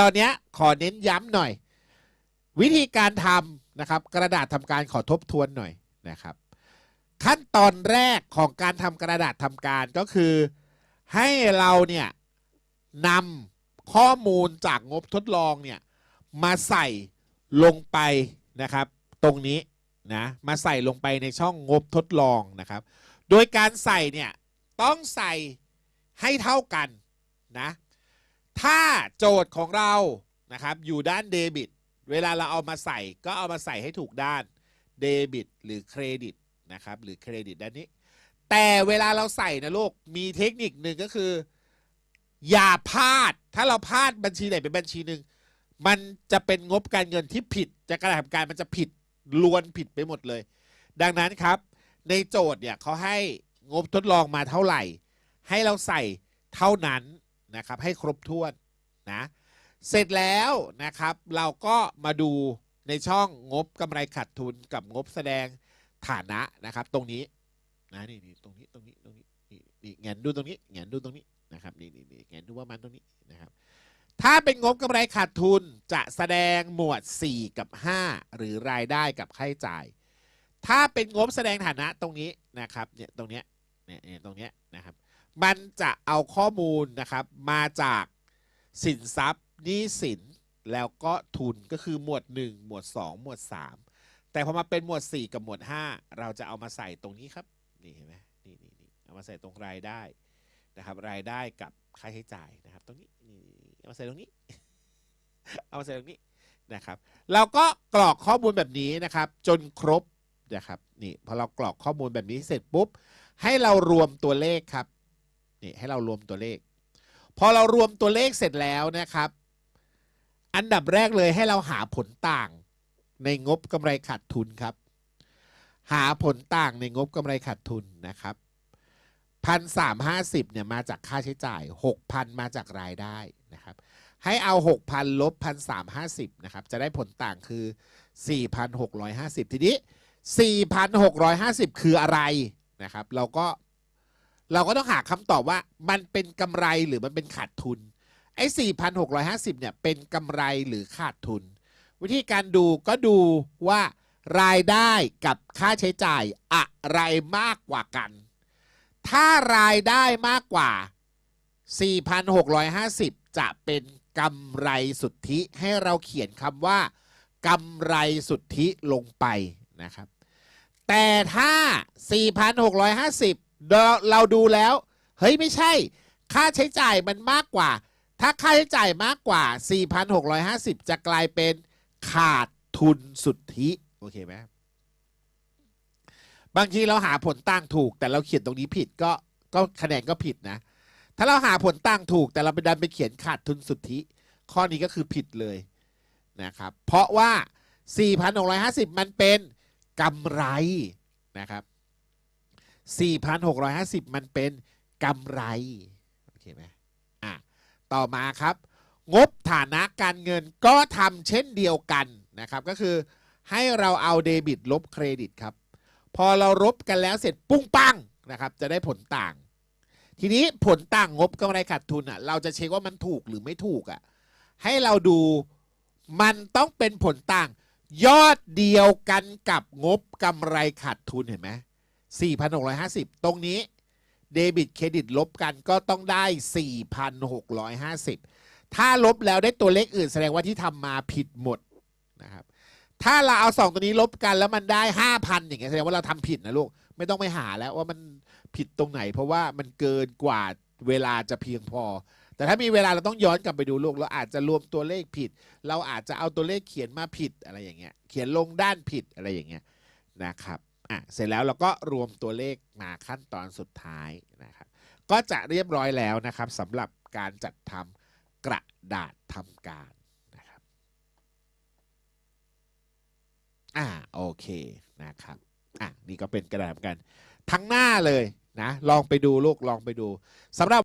ตอนนี้ขอเน้นย้ำหน่อย วิธีการทำนะครับ กระดาษทำการขอทบทวนหน่อยนะครับ ขั้นตอนแรกของการทำกระดาษทำการก็คือ ให้เราเนี่ยนำข้อมูลจากงบทดลองเนี่ยมาใส่ลงไปนะครับ ตรงนี้นะมาใส่ลงไปในช่องงบทดลองนะครับ โดยการใส่เนี่ยต้องใส่ให้เท่ากันนะ ถ้าโจทย์ของเรานะครับอยู่ด้านเดบิต เวลาเราเอามาใส่ก็เอามาใส่ให้ถูกด้านเดบิต หรือเครดิตนะครับหรือเครดิตด้านนี้ แต่เวลาเราใส่นะลูกมีเทคนิคหนึ่งก็คือ อย่าพลาด ถ้าเราพลาดบัญชีไหนเป็นบัญชีหนึ่งมันจะเป็นงบการเงินที่ผิด จะกระทำการมันจะผิดล้วนผิดไปหมดเลย ดังนั้นครับ ในโจทย์เนี่ยเขาให้งบทดลองมาเท่าไหร่ ให้เราใส่เท่านั้น นะครับให้ครบถ้วนนะเสร็จแล้วนะครับเราก็มาดูในช่องงบกำไรขาดทุนกับงบแสดงฐานะนะครับ ตรงนี้นะนี่นี่ตรงนี้ตรงนี้ตรงนี้นี่นี่แงนดูตรงนี้แงนดูตรงนี้นะครับนี่นี่นี่แงนดูว่ามันตรงนี้นะครับ ถ้าเป็นงบกำไรขาดทุนจะแสดงหมวด 4 กับ 5 หรือรายได้กับค่าใช้จ่าย ถ้าเป็นงบแสดงฐานะตรงนี้นะครับเนี่ยตรงเนี้ยเนี่ยตรงเนี้ยนะครับ มันจะเอาข้อมูลนะครับมาจากสินทรัพย์หนี้สินแล้วก็ทุนก็คือหมวด 1 หมวด 2 หมวด 3 แต่พอมาเป็นหมวด 4 กับหมวด 5 เราจะเอามาใส่ตรงนี้ครับนี่เห็นไหมนี่นี่นี่เอามาใส่ตรงรายได้นะครับรายได้กับค่าใช้จ่ายนะครับ ตรงนี้นี่เอามาใส่ตรงนี้ เอามาใส่ตรงนี้นะครับเราก็กรอกข้อมูลแบบนี้นะครับ จนครบนะครับนี่พอเรากรอกข้อมูลแบบนี้เสร็จปุ๊บให้เรารวมตัวเลขครับ นี่ให้เรารวมตัวเลข พอเรารวมตัวเลขเสร็จแล้วนะครับ อันดับแรกเลยให้เราหาผลต่างในงบกำไรขาดทุนครับ หาผลต่างในงบกำไรขาดทุนนะครับพันสามห้าสิบเนี่ยมาจากค่าใช้จ่ายหกพันมาจากรายได้นะครับ ให้เอาหกพันลบพันสามห้าสิบนะครับ จะได้ผลต่างคือสี่พันหกร้อยห้าสิบทีนี้4,650คืออะไรนะครับ เราก็ เราก็ต้องหาคำตอบว่ามันเป็นกำไรหรือมันเป็นขาดทุน ไอ้4,650เนี่ยเป็นกำไรหรือขาดทุน วิธีการดูก็ดูว่ารายได้กับค่าใช้จ่ายอะไรมากกว่ากัน ถ้ารายได้มากกว่า 4,650 จะเป็นกำไรสุทธิให้เราเขียนคำว่ากำไรสุทธิลงไปนะครับ แต่ถ้า 4,650 เราเราดูแล้ว เฮ้ยไม่ใช่ ค่าใช้จ่ายมันมากกว่า ถ้าค่าใช้จ่ายมากกว่า 4,650 จะกลายเป็นขาดทุนสุทธิ โอเคไหมบางทีเราหาผลต่างถูก แต่เราเขียนตรงนี้ผิดก็ก็คะแนนก็ผิดนะ ถ้าเราหาผลต่างถูก แต่เราไปดันไปเขียนขาดทุนสุทธิ ข้อนี้ก็คือผิดเลยนะครับ เพราะว่า 4,650 มันเป็นกำไรนะครับ 4,650 มันเป็นกำไร โอเคไหมอะต่อมาครับ งบฐานะการเงินก็ทำเช่นเดียวกันนะครับ ก็คือให้เราเอาเดบิตลบเครดิตครับ พอเราลบกันแล้วเสร็จปุ้งปังนะครับ จะได้ผลต่าง ทีนี้ผลต่างงบกำไรขาดทุนอะ เราจะเช็คว่ามันถูกหรือไม่ถูกอะ ให้เราดูมันต้องเป็นผลต่าง ยอดเดียวกันกับงบกำไรขาดทุนเห็นไหม 4,650 ตรงนี้เดบิตเครดิตลบกันก็ต้องได้ 4,650 ถ้าลบแล้วได้ตัวเลขอื่นแสดงว่าที่ทำมาผิดหมดนะครับถ้าเราเอาสองตัวนี้ลบกันแล้วมันได้ 5,000 อย่างเงี้ยแสดงว่าเราทำผิดนะลูก ไม่ต้องไปหาแล้วว่ามันผิดตรงไหน เพราะว่ามันเกินกว่าเวลาจะเพียงพอ แต่ถ้ามีเวลาเราต้องย้อนกลับไปดูลูกเราอาจจะรวมตัวเลขผิด เราอาจจะเอาตัวเลขเขียนมาผิดอะไรอย่างเงี้ยเขียนลงด้านผิดอะไรอย่างเงี้ยนะครับ อะเสร็จแล้วเราก็รวมตัวเลขมาขั้นตอนสุดท้ายนะครับก็จะเรียบร้อยแล้วนะครับสำหรับการจัดทำกระดาษทำการนะครับอ่าโอเคนะครับอะนี่ก็เป็นกระดาษการทั้งหน้าเลยนะลองไปดูลูกลองไปดูสำหรับ